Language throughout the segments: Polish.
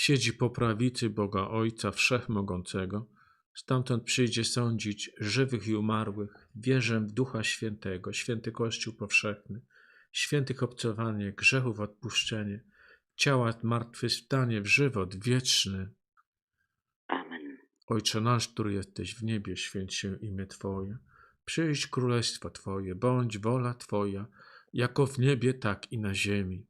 siedzi po prawicy Boga Ojca Wszechmogącego, stamtąd przyjdzie sądzić żywych i umarłych. Wierzę w Ducha Świętego, święty Kościół powszechny, świętych obcowanie, grzechów odpuszczenie, ciała zmartwychwstanie w żywot wieczny. Amen. Ojcze nasz, który jesteś w niebie, święć się imię Twoje. Przyjdź królestwo Twoje, bądź wola Twoja, jako w niebie, tak i na ziemi.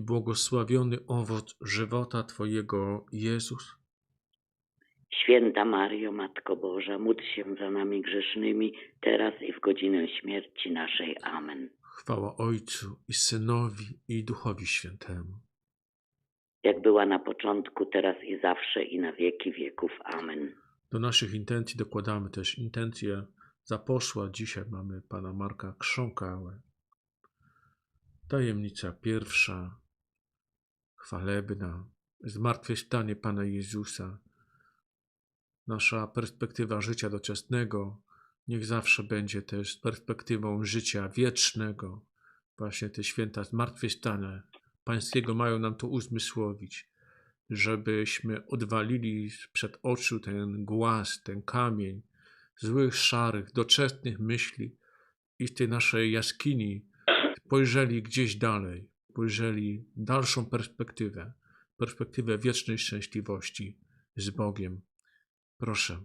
i błogosławiony owoc żywota Twojego, Jezus. Święta Mario, Matko Boża, módl się za nami grzesznymi, teraz i w godzinę śmierci naszej. Amen. Chwała Ojcu i Synowi i Duchowi Świętemu. Jak była na początku, teraz i zawsze i na wieki wieków. Amen. Do naszych intencji dokładamy też intencję zaposzła. Dzisiaj mamy pana Marka Krząkałę. Tajemnica pierwsza, chwalebna, zmartwychwstanie Pana Jezusa. Nasza perspektywa życia doczesnego niech zawsze będzie też perspektywą życia wiecznego. Właśnie te święta zmartwychwstania Pańskiego mają nam to uzmysłowić, żebyśmy odwalili przed oczu ten głaz, ten kamień złych, szarych, doczesnych myśli i w tej naszej jaskini spojrzeli gdzieś dalej, spojrzeli w dalszą perspektywę, perspektywę wiecznej szczęśliwości z Bogiem. Proszę.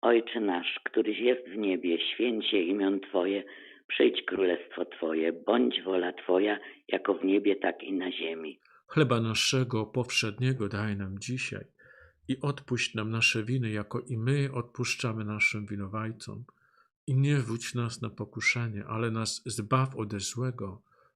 Ojcze nasz, któryś jest w niebie, święć się imię Twoje, przyjdź królestwo Twoje, bądź wola Twoja, jako w niebie, tak i na ziemi. Chleba naszego powszedniego daj nam dzisiaj i odpuść nam nasze winy, jako i my odpuszczamy naszym winowajcom. I nie wódź nas na pokuszenie, ale nas zbaw ode złego.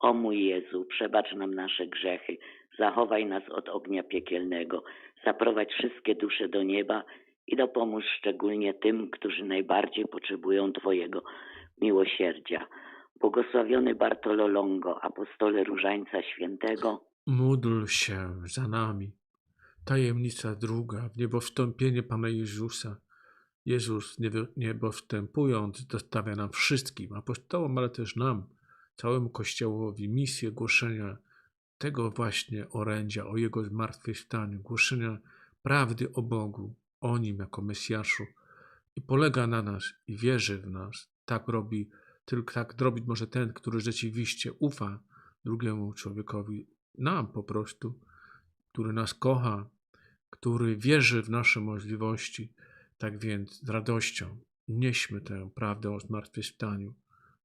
O mój Jezu, przebacz nam nasze grzechy, zachowaj nas od ognia piekielnego, zaprowadź wszystkie dusze do nieba i dopomóż szczególnie tym, którzy najbardziej potrzebują Twojego miłosierdzia. Błogosławiony Bartolo Longo, apostole Różańca Świętego, Módl się za nami. Tajemnica druga, w niebo wstąpienie Pana Jezusa. Jezus niebo wstępując dostawia nam wszystkim, apostołom, ale też nam, całemu Kościołowi, misję głoszenia tego właśnie orędzia, o Jego zmartwychwstaniu, głoszenia prawdy o Bogu, o Nim jako Mesjaszu i polega na nas i wierzy w nas. Tak robi, tylko tak robić może ten, który rzeczywiście ufa drugiemu człowiekowi, nam po prostu, który nas kocha, który wierzy w nasze możliwości. Tak więc z radością nieśmy tę prawdę o zmartwychwstaniu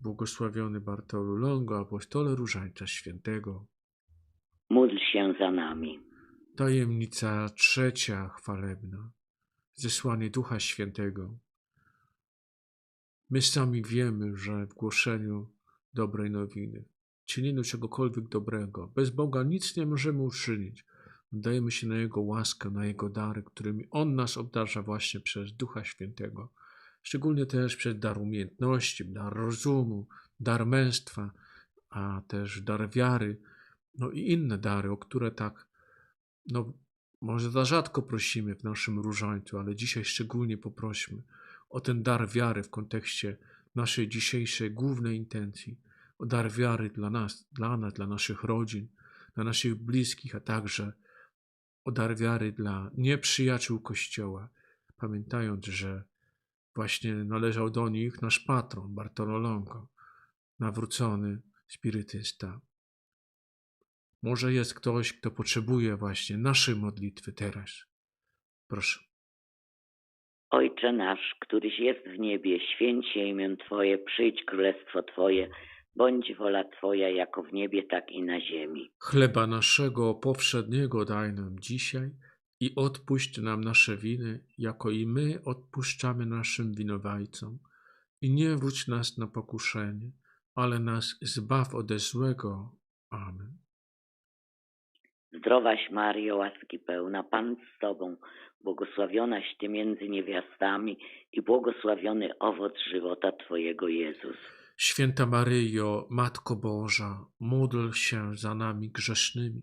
Błogosławiony Bartolu Longo, apostole Różańca Świętego. Módl się za nami. Tajemnica trzecia chwalebna. Zesłanie Ducha Świętego. My sami wiemy, że w głoszeniu dobrej nowiny, czynieniu czegokolwiek dobrego, bez Boga nic nie możemy uczynić. Dajemy się na Jego łaskę, na Jego dary, którymi On nas obdarza właśnie przez Ducha Świętego. Szczególnie też przez dar umiejętności, dar rozumu, dar męstwa, a też dar wiary, no i inne dary, o które tak, no może za rzadko prosimy w naszym różańcu, ale dzisiaj szczególnie poprośmy o ten dar wiary w kontekście naszej dzisiejszej głównej intencji, o dar wiary dla nas, dla nas, dla naszych rodzin, dla naszych bliskich, a także o dar wiary dla nieprzyjaciół Kościoła, pamiętając, że właśnie należał do nich nasz patron Bartolo Longo, nawrócony spirytysta. Może jest ktoś, kto potrzebuje właśnie naszej modlitwy teraz. Proszę. Ojcze nasz, któryś jest w niebie, święć się imię Twoje, przyjdź królestwo Twoje, bądź wola Twoja jako w niebie, tak i na ziemi. Chleba naszego powszedniego daj nam dzisiaj i odpuść nam nasze winy, jako i my odpuszczamy naszym winowajcom. I nie wódź nas na pokuszenie, ale nas zbaw ode złego. Amen. Zdrowaś Mario, łaski pełna, Pan z Tobą, błogosławionaś Ty między niewiastami i błogosławiony owoc żywota Twojego Jezus. Święta Maryjo, Matko Boża, módl się za nami grzesznymi,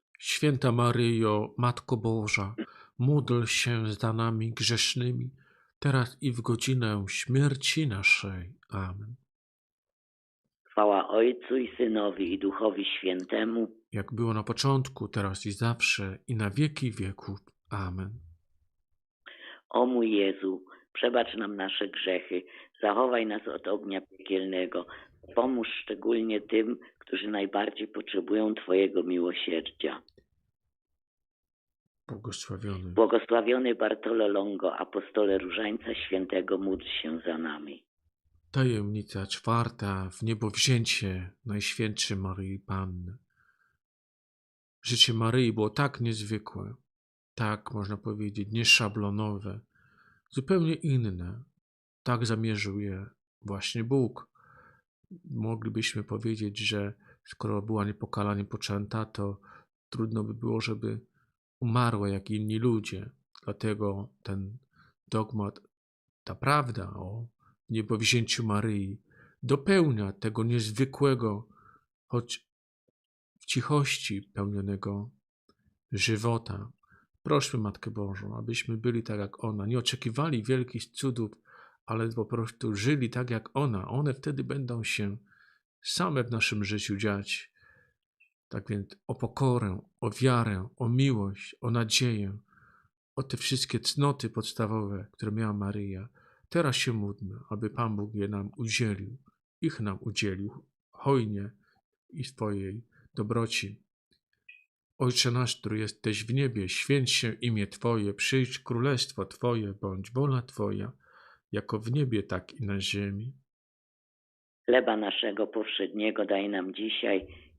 Święta Maryjo, Matko Boża, módl się za nami grzesznymi, teraz i w godzinę śmierci naszej. Amen. Chwała Ojcu i Synowi i Duchowi Świętemu, Jak było na początku, teraz i zawsze, i na wieki wieków. Amen. O mój Jezu, przebacz nam nasze grzechy, zachowaj nas od ognia piekielnego, pomóż szczególnie tym, którzy najbardziej potrzebują Twojego miłosierdzia. Błogosławiony. Błogosławiony Bartolo Longo, apostole Różańca Świętego, módl się za nami. Tajemnica czwarta w niebowzięcie Najświętszej Maryi Panny. Życie Maryi było tak niezwykłe, tak można powiedzieć nieszablonowe, zupełnie inne. Tak zamierzył je właśnie Bóg. Moglibyśmy powiedzieć, że skoro była niepokalanie poczęta, to trudno by było, żeby umarła jak inni ludzie. Dlatego ten dogmat, ta prawda o niebowzięciu Maryi dopełnia tego niezwykłego, choć w cichości pełnionego żywota. Prośmy Matkę Bożą, abyśmy byli tak jak ona, nie oczekiwali wielkich cudów, ale po prostu żyli tak jak ona. One wtedy będą się same w naszym życiu dziać. Tak więc o pokorę, o wiarę, o miłość, o nadzieję, o te wszystkie cnoty podstawowe, które miała Maryja. Teraz się módlmy, aby Pan Bóg je nam udzielił, ich nam udzielił hojnie i swojej dobroci. Ojcze nasz, który jesteś w niebie, święć się imię Twoje, przyjdź królestwo Twoje, bądź wola Twoja, jako w niebie, tak i na ziemi. Chleba naszego powszedniego daj nam dzisiaj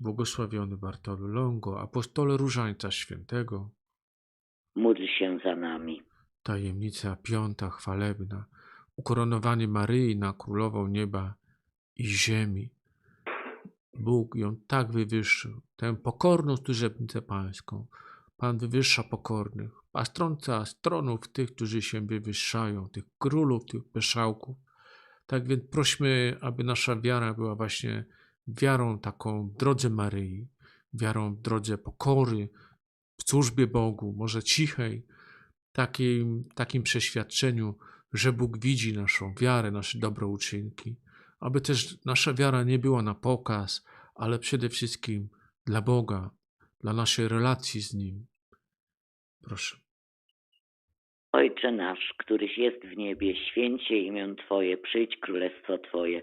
Błogosławiony Bartolu Longo, apostole Różańca Świętego, Módl się za nami. tajemnica piąta chwalebna, ukoronowanie Maryi na Królową Nieba i Ziemi. Bóg ją tak wywyższył, tę pokorną służebnicę pańską. Pan wywyższa pokornych, a strąca stronów tych, którzy się wywyższają, tych królów, tych pyszałków. Tak więc prośmy, aby nasza wiara była właśnie wiarą taką w drodze Maryi, wiarą w drodze pokory, w służbie Bogu, może cichej, takim, takim przeświadczeniu, że Bóg widzi naszą wiarę, nasze dobre uczynki, aby też nasza wiara nie była na pokaz, ale przede wszystkim dla Boga, dla naszej relacji z Nim. Proszę. Ojcze nasz, któryś jest w niebie, święć się imię Twoje, przyjdź królestwo Twoje,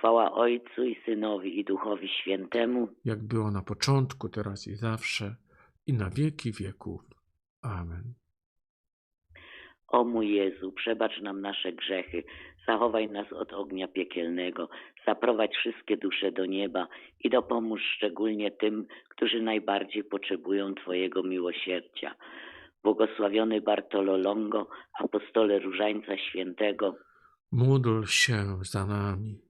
Chwała Ojcu i Synowi i Duchowi Świętemu, Jak było na początku, teraz i zawsze, i na wieki wieków. Amen. O mój Jezu, przebacz nam nasze grzechy, zachowaj nas od ognia piekielnego, zaprowadź wszystkie dusze do nieba i dopomóż szczególnie tym, którzy najbardziej potrzebują Twojego miłosierdzia. Błogosławiony Bartolo Longo, apostole Różańca Świętego, Módl się za nami.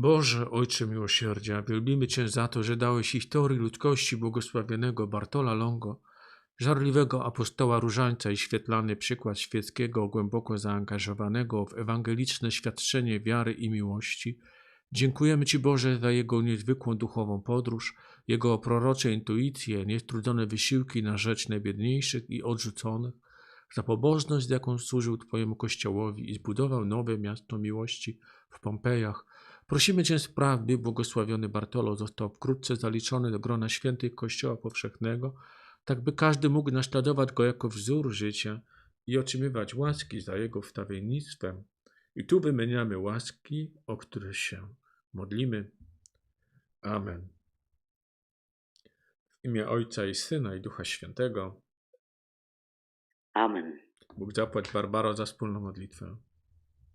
Boże, Ojcze miłosierdzia, wielbimy Cię za to, że dałeś historii ludzkości błogosławionego Bartola Longo, żarliwego apostoła różańca i świetlany przykład świeckiego, głęboko zaangażowanego w ewangeliczne świadczenie wiary i miłości. Dziękujemy Ci, Boże, za jego niezwykłą duchową podróż, jego prorocze intuicje, niestrudzone wysiłki na rzecz najbiedniejszych i odrzuconych, za pobożność, z jaką służył Twojemu Kościołowi i zbudował nowe miasto miłości w Pompejach. Prosimy Cię spraw, by błogosławiony Bartolo został wkrótce zaliczony do grona świętych Kościoła Powszechnego, tak by każdy mógł naśladować go jako wzór życia i otrzymywać łaski za jego wstawiennictwem. I tu wymieniamy łaski, o które się modlimy. Amen. W imię Ojca i Syna i Ducha Świętego. Amen. Bóg zapłać Barbaro za wspólną modlitwę.